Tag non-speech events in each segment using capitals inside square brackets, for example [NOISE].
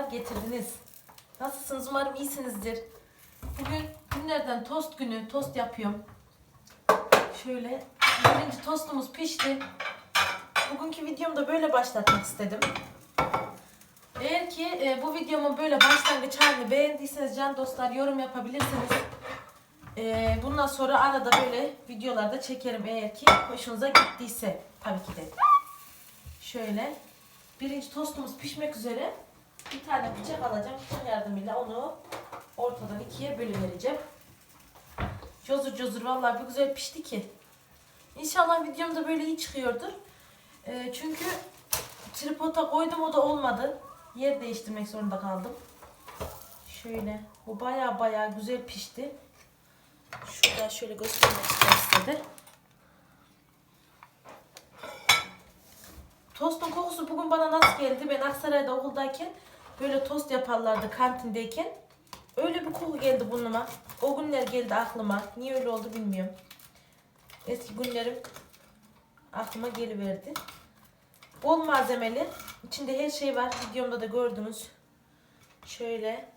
sefalar getirdiniz. Nasılsınız? Umarım iyisinizdir. Bugün günlerden tost günü, tost yapıyorum. Şöyle, birinci tostumuz pişti. Bugünkü videomu da böyle başlatmak istedim. Eğer ki e, bu videomun böyle başlangıç halini beğendiyseniz can dostlar yorum yapabilirsiniz. E, bundan sonra arada böyle videolarda çekerim eğer ki hoşunuza gittiyse tabii ki de. Şöyle birinci tostumuz pişmek üzere. Bir tane bıçak alacağım. Bıçak yardımıyla onu ortadan ikiye bölüvereceğim. Cozur cozur vallahi bir güzel pişti ki. İnşallah videomda böyle iyi çıkıyordur. E, çünkü tripoda koydum o da olmadı. Yer değiştirmek zorunda kaldım. Şöyle. Bu baya baya güzel pişti. Şurada şöyle göstermek istedim. Tostun kokusu bugün bana nasıl geldi? Ben Aksaray'da okuldayken böyle tost yaparlardı kantindeyken. Öyle bir koku geldi burnuma. O günler geldi aklıma. Niye öyle oldu bilmiyorum. Eski günlerim aklıma geliverdi. Bol malzemeli. İçinde her şey var. Videomda da gördünüz. Şöyle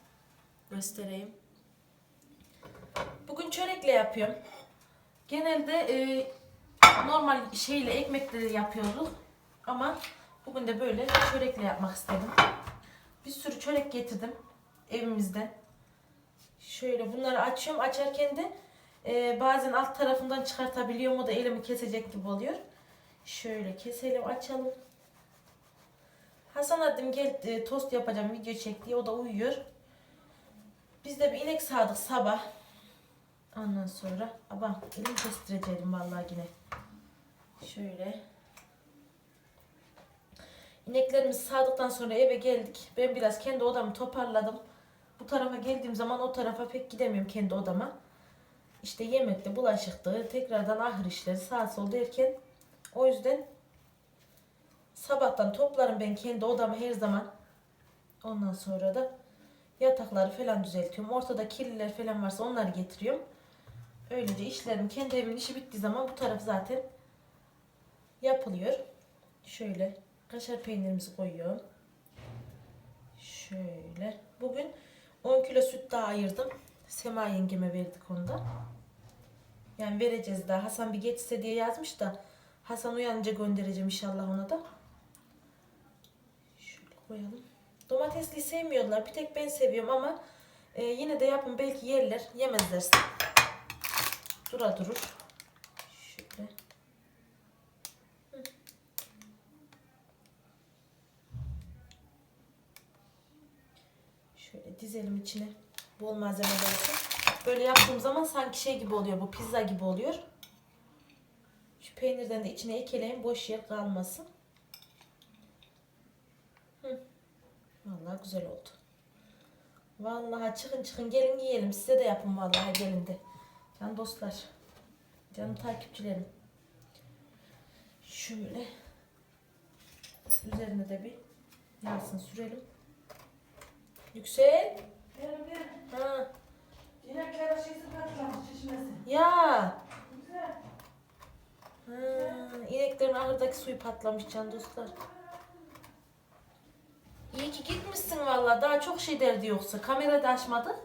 göstereyim. Bugün çörekle yapıyorum. Genelde e, normal şeyle ekmekle yapıyorduk. Ama bugün de böyle çörekle yapmak istedim. Bir sürü çörek getirdim evimizden. Şöyle bunları açıyorum. Açarken de e, bazen alt tarafından çıkartabiliyorum. O da elimi kesecek gibi oluyor. Şöyle keselim açalım. Hasan dedim gel e, tost yapacağım video çek o da uyuyor. Biz de bir inek sağdık sabah. Ondan sonra abam elim kestireceğim vallahi yine. Şöyle. İneklerimizi sağdıktan sonra eve geldik. Ben biraz kendi odamı toparladım. Bu tarafa geldiğim zaman o tarafa pek gidemiyorum kendi odama. İşte yemekte, bulaşıktı, tekrardan ahır işleri sağ sol derken o yüzden sabahtan toplarım ben kendi odamı her zaman. Ondan sonra da yatakları falan düzeltiyorum. Ortada kirliler falan varsa onları getiriyorum. Öylece işlerim kendi evimin işi bittiği zaman bu taraf zaten yapılıyor. Şöyle kaşar peynirimizi koyuyorum. Şöyle. Bugün 10 kilo süt daha ayırdım. Sema yengeme verdik onu da. Yani vereceğiz daha. Hasan bir geçse diye yazmış da Hasan uyanınca göndereceğim inşallah ona da. Şöyle koyalım. Domatesli sevmiyorlar. Bir tek ben seviyorum ama e, yine de yapın belki yerler. Yemezlerse. Dura durur. Şöyle. Hı. Şöyle dizelim içine. Bol malzeme olsun. Böyle yaptığım zaman sanki şey gibi oluyor. Bu pizza gibi oluyor. Şu peynirden de içine ekeleyin. Boş yer kalmasın. Hı. Vallahi güzel oldu. Vallahi çıkın çıkın gelin yiyelim. Size de yapın vallahi gelin de. Can dostlar. Canım takipçilerim. Şöyle. Üzerine de bir yağsın sürelim. Yüksel. Ha. inekler şişesi patlamış şişmesi. Ya. Güzel. Ha. İneklerin ahırdaki suyu patlamış can dostlar. İyi ki gitmişsin vallahi. Daha çok şey derdi yoksa. Kamera da açmadı.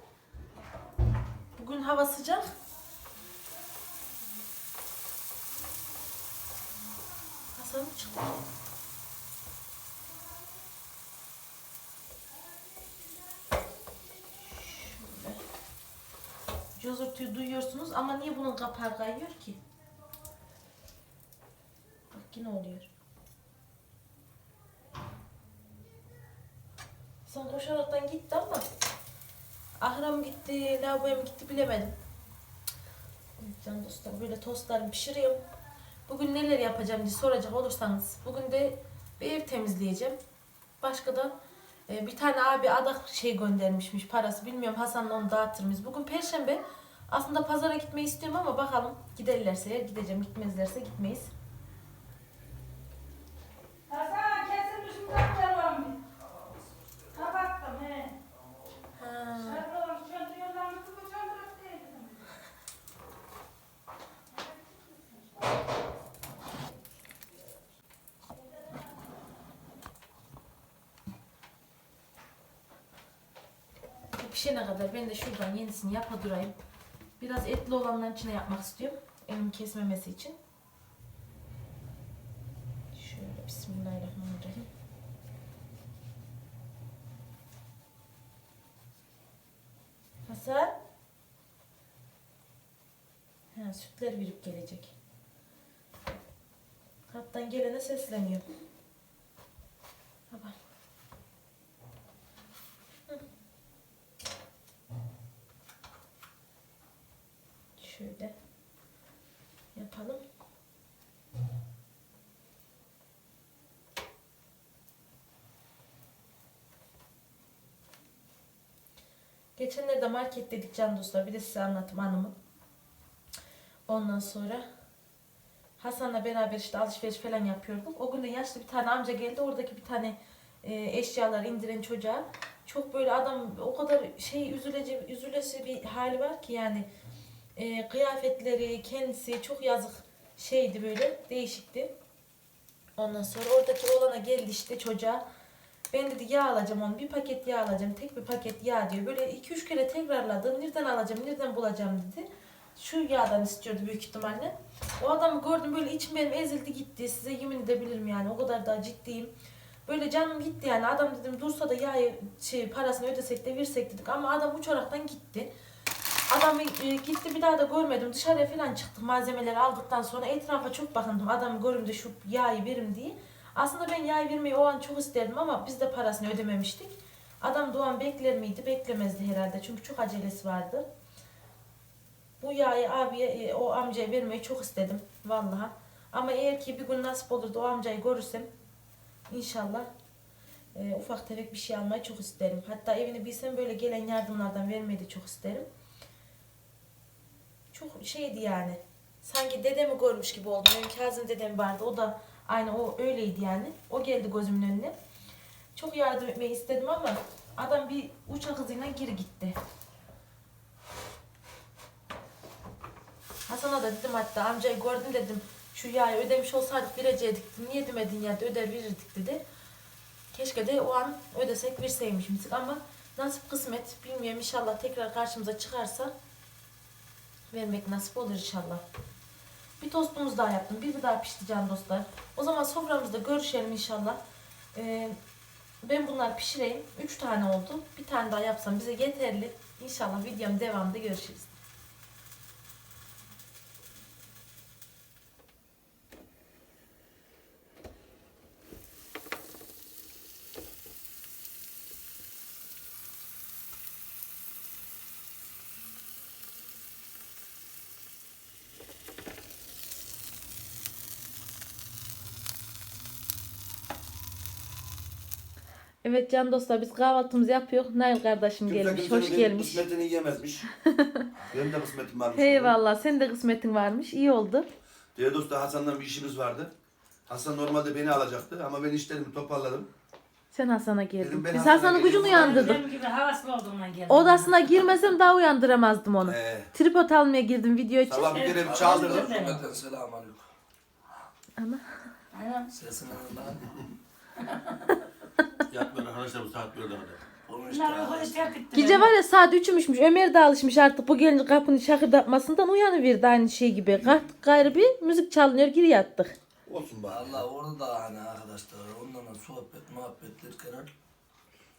Bugün hava sıcak. Hasan çıktı? Cozurtuyu duyuyorsunuz ama niye bunun kapağı kayıyor ki? Bak yine oluyor. Sen koşaraktan gitti ama ahıra mı gitti, lavaboya mı gitti bilemedim. Evet Can dostlar böyle tostlarımı pişiriyorum. Bugün neler yapacağım diye soracak olursanız. Bugün de bir ev temizleyeceğim. Başka da e, bir tane abi adak şey göndermişmiş parası. Bilmiyorum Hasan'la onu dağıtır mıyız? Bugün perşembe. Aslında pazara gitmeyi istiyorum ama bakalım giderlerse gideceğim. Gitmezlerse gitmeyiz. Hasan kesilmiş mutfaklar var mı? Kapattım he. Ha. Şarkı olmuş çöndürüyorlar mı? Bu çöndürüp değil. Pişene kadar ben de şuradan yenisini yapa durayım. Biraz etli olanların içine yapmak istiyorum. Elim kesmemesi için. Şöyle bismillahirrahmanirrahim. Hasan. Ha, sütler verip gelecek. Kaptan gelene sesleniyor. Baba. Hı. Şöyle yapalım. Geçenlerde market dedik can dostlar. Bir de size anlatım hanımı. Ondan sonra Hasan'la beraber işte alışveriş falan yapıyorduk. O gün de yaşlı bir tane amca geldi. Oradaki bir tane e, eşyalar indiren çocuğa. Çok böyle adam o kadar şey üzülece, üzülesi bir hali var ki yani e, kıyafetleri, kendisi çok yazık şeydi böyle değişikti. Ondan sonra oradaki oğlana geldi işte çocuğa. Ben dedi yağ alacağım onu. Bir paket yağ alacağım. Tek bir paket yağ diyor. Böyle iki üç kere tekrarladı. Nereden alacağım, nereden bulacağım dedi. Şu yağdan istiyordu büyük ihtimalle. O adamı gördüm böyle içim benim ezildi gitti. Size yemin edebilirim yani. O kadar da ciddiyim. Böyle canım gitti yani. Adam dedim dursa da yağı şey, parasını ödesek de versek dedik. Ama adam uçaraktan gitti. Adam e, gitti bir daha da görmedim. Dışarıya falan çıktık malzemeleri aldıktan sonra etrafa çok bakındım. Adamı görüm şu yağı verim diye. Aslında ben yay vermeyi o an çok isterdim ama biz de parasını ödememiştik. Adam Doğan bekler miydi? Beklemezdi herhalde. Çünkü çok acelesi vardı. Bu yağı abiye, e, o amcaya vermeyi çok istedim. Vallahi. Ama eğer ki bir gün nasip olur da o amcayı görürsem inşallah e, ufak tefek bir şey almayı çok isterim. Hatta evini bilsem böyle gelen yardımlardan vermeyi de çok isterim. Çok şeydi yani. Sanki dedemi görmüş gibi oldum. Benim Kazım dedem vardı. O da aynı o öyleydi yani. O geldi gözümün önüne. Çok yardım etmeyi istedim ama adam bir uçak hızıyla geri gitti. Hasan'a da dedim hatta amcayı gördüm dedim. Şu yağı ödemiş olsaydık verecektik. Niye demedin ya öder verirdik dedi. Keşke de o an ödesek verseymişmiştik ama nasip kısmet bilmiyorum inşallah tekrar karşımıza çıkarsa vermek nasip olur inşallah. Bir tostumuz daha yaptım. Bir daha pişti dostlar. O zaman soframızda görüşelim inşallah. Ee, ben bunları pişireyim. Üç tane oldu. Bir tane daha yapsam bize yeterli. İnşallah videonun devamında görüşürüz. Evet can dostlar biz kahvaltımızı yapıyoruz. Nail kardeşim Kimse gelmiş. kimsenin Hoş benim gelmiş. Kısmetini yiyemezmiş. [LAUGHS] benim de kısmetim varmış. Eyvallah. Senin de kısmetin varmış. İyi oldu. Diğer dosta Hasan'la bir işimiz vardı. Hasan normalde beni alacaktı ama ben işlerimi toparladım. Sen Hasan'a Dedim geldin. ben Biz Hasan'a Hasan'ı geleyim. gücünü uyandırdık. Benim gibi havaslı olduğumdan geldim. Odasına girmesem daha uyandıramazdım onu. Ee, Tripod almaya girdim video için. sabah bir kere bir çaldırdım. Allah'ım. Cümleten selamun aleyküm. Ana. Aynen. Sesini lan. [LAUGHS] Yatmıyor arkadaşlar bu saat böyle. Bunu Bunlar işte. uyku. Gece var ya saat 3'ümüşmüş. Ömer de alışmış artık bu gelince kapının şakırdatmasından uyanıverdi aynı şey gibi. Kalktık gayrı bir müzik çalınıyor geri yattık. Olsun bari. Valla orada da hani arkadaşlar sonra sohbet muhabbet derken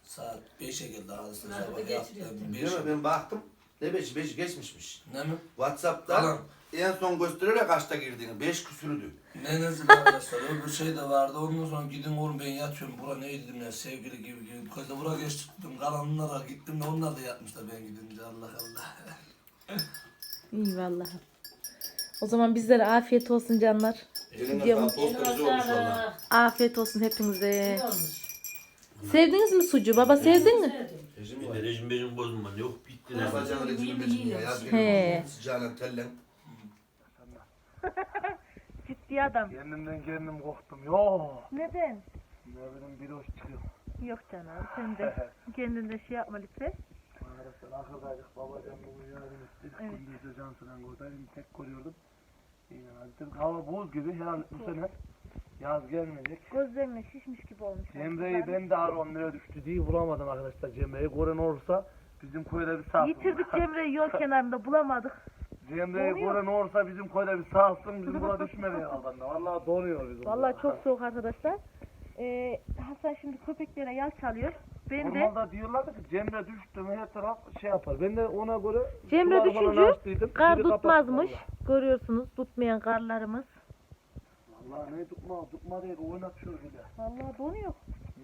saat 5'e geldi arkadaşlar sabah yattım Değil mi? 5'e. Ben baktım. Ne beşi? Beşi geçmişmiş. Ne mi? Whatsapp'ta Tamam. En son gösteriyor kaçta girdiğini. Beş küsürüdü. Ne nezil arkadaşlar öbür şey de vardı ondan sonra gidin oğlum ben yatıyorum bura ne dedim ya sevgili gibi gibi. Kızda bura geçtik dedim kalanlara gittim de onlar da yatmışlar ben gidince Allah Allah. İyi vallahi. O zaman bizlere afiyet olsun canlar. Eline Videom- sağlık. Tost da güzel olmuş valla. Afiyet olsun hepinize. Sevdiniz mi sucuğu? Baba sevdin mi? Rejim Bir var. de rejim bejim bozulmadı. Yok bitti. Evet. Yapacağın rejim Yeni rejim ya. He. gelin. Sıcağına tellen. [LAUGHS] Ciddi adam. Kendimden kendim korktum. Yo. Neden? Ne bileyim bir hoş çıkıyor. Yok canım sen de [LAUGHS] kendinde şey yapma lütfen. Arkadaşlar arkadaydık babacan bugün yardım ettik. Evet. Gündüz de Cansu'dan buradaydım. Tek koruyordum. Yani dedik hava buz gibi herhalde bu sene yaz gelmeyecek. Gözlerine şişmiş gibi olmuş. Cemre'yi ben de 10 lira düştü diye bulamadım arkadaşlar Cemre'yi. Gören olursa Bizim köyde bir sağ Yitirdik Cemre'yi yol kenarında bulamadık. Cemre'yi gören olursa bizim köyde bir sağ olsun bizim burada düşmedi herhalde. Vallahi donuyor bizim. Vallahi burada. çok soğuk arkadaşlar. Ee, Hasan şimdi köpeklere yal çalıyor. Ben de Normalde diyorlardı ki Cemre düştü mü her taraf şey yapar. Ben de ona göre Cemre falan düşünce açtıydım, kar biri kapattı tutmazmış. vallahi. Görüyorsunuz tutmayan karlarımız. Vallahi ne tutma tutma değil oynatıyor bile. Vallahi donuyor.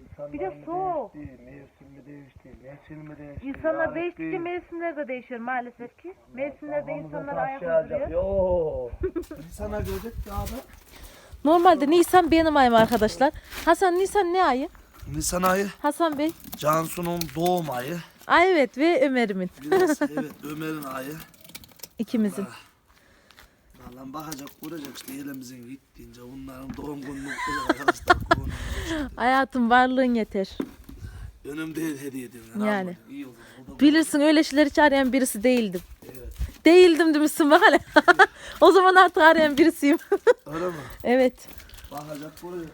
İnsanlar Bir de mı soğuk. Değişti, mevsim mi değişti, nesil mi değişti? İnsanlar Rabbi. mevsimler de değişiyor maalesef ki. Mevsimlerde insanlar taş ayak yağacak. uyduruyor. Yo. [LAUGHS] Sana gördük ya abi. Normalde Nisan benim ayım arkadaşlar. Hasan Nisan ne ayı? Nisan ayı Hasan Bey. Cansu'nun doğum ayı. Ay evet ve Ömer'imin. Biraz [LAUGHS] evet Ömer'in ayı. ikimizin. Valla bakacak görecek işte elimizin gittiğince bunların doğum gününü arkadaşlar. Hayatım varlığın yeter. Önüm değil hediye ediyorum. Yani. İyi oldu. O da Bilirsin öyle şeyler hiç arayan birisi değildim. Evet. Değildim demişsin bak hele. [LAUGHS] o zaman artık arayan birisiyim. [LAUGHS] Öyle mi? evet. Bakacak görecek.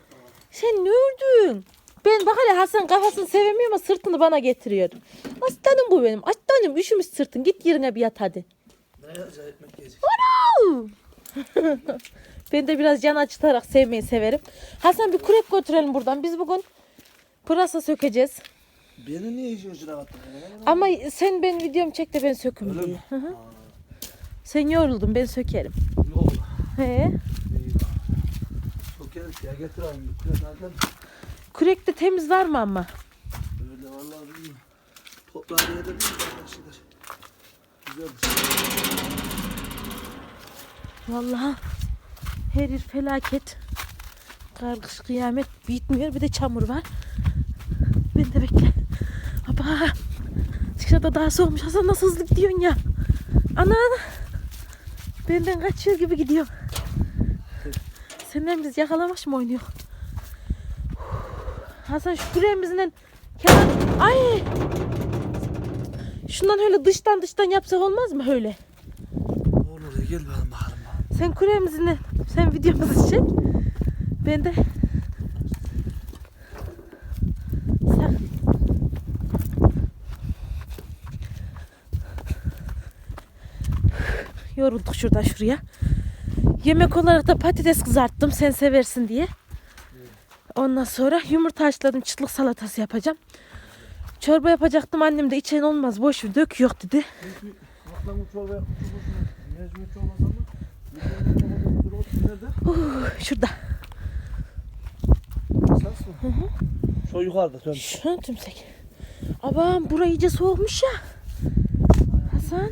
Sen ne ördün? Ben bak hele Hasan kafasını sevemiyor ama sırtını bana getiriyor. Aslanım bu benim. Aslanım üşümüş sırtın. Git yerine bir yat hadi. Ne yapacağı ekmek yiyecek. [LAUGHS] Ben de biraz can acıtarak sevmeyi severim. Hasan bir kurep götürelim buradan. Biz bugün pırasa sökeceğiz. Beni niye ucuna attın? Ama sen ben videomu çek de ben söküm diye. Hı hı. Sen yoruldun ben sökerim. Yok. He. Geldik ya getir abi. Bir kure zaten. Kürekte temiz var mı ama? Öyle vallahi bilmiyorum. Toprağı da yedirdim mi arkadaşlar? Güzel. Vallahi her yer felaket. Kargış kıyamet bitmiyor. Bir de çamur var. Ben de bekle. Baba. Dışarıda daha soğumuş. Hasan nasıl hızlı gidiyorsun ya? Ana. Benden kaçıyor gibi gidiyor. Senden biz yakalamaş mı oynuyor? Hasan şu küreğimizden kenar... Ay! Şundan öyle dıştan dıştan yapsak olmaz mı öyle? Olur ya gel bakalım bakalım. Sen kuremizini, sen videomuzu çek. Ben de sen... Yorulduk şuradan şuraya. Yemek olarak da patates kızarttım sen seversin diye. Ondan sonra yumurta haşladım çıtlık salatası yapacağım. Çorba yapacaktım annem de içen olmaz boş ver dök yok dedi. Bu çorba yapmış olmasın. Necmi çorbası Şurada. Şu yukarıda dön. Şu tümsek. Abam bura iyice soğukmuş ya. Hasan.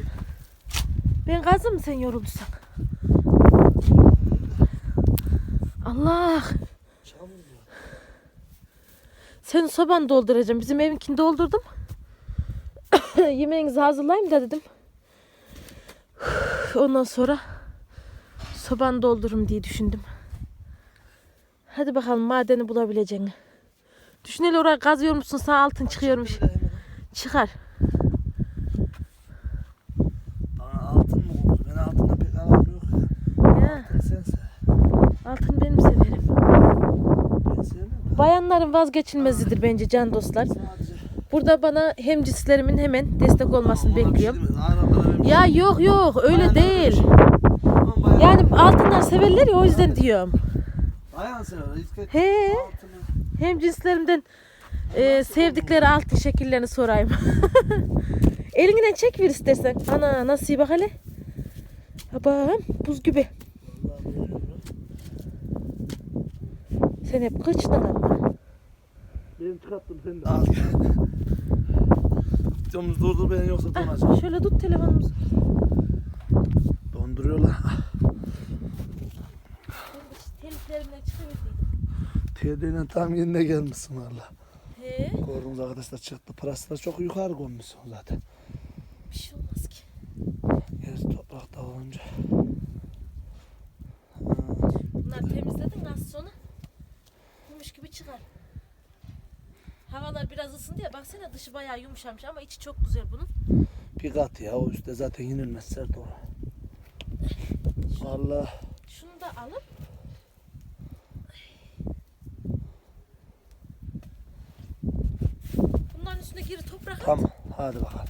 Ben mı sen yorulduysan? Allah. Sen sobanı dolduracağım. Bizim evinkini doldurdum. [COUGHS] Yemeğinizi hazırlayayım da dedim. Ondan sonra sobanı doldururum diye düşündüm. Hadi bakalım madeni bulabileceğini. Düşün hele oraya kazıyormuşsun sana altın çıkıyormuş. Çıkar. Bana altın mı oldu? Ben altında pek aram yok ya. Altın sense. altın benim severim. Ben sevmiyorum. Bayanların vazgeçilmezidir bence can dostlar. Sadece. Burada bana hem cislerimin hemen destek olmasını şey bekliyorum. Ya yok yok öyle Bayanlar değil. Bayan- Yani altınlar severler ya o yüzden diyorum. Bayan sever. İsket He altını. hem cinslerimden e, sevdikleri altın şekillerini sorayım. [LAUGHS] Elinden çek bir istersen. Ana nasıl iyi bak hele. Babam buz gibi. Sen hep kıçtın ama. Ben çıkarttım sen de. Al gel. [LAUGHS] Videomuz durdur beni yoksa donacak. Şöyle tut telefonumuzu. Donduruyorlar. TD'nin tam yerine gelmişsin valla. He. Gördüğünüz arkadaşlar çıktı. Parası da çok yukarı koymuşsun zaten. Bir şey olmaz ki. Gerisi toprakta olunca. Bunlar temizledin az sonra. Yumuş gibi çıkar. Havalar biraz ısındı ya baksana dışı bayağı yumuşamış ama içi çok güzel bunun. Bir kat ya o üstte zaten yenilmez sert o. Valla Şunu da alıp Üstüne geri toprak at. tamam hadi bakalım.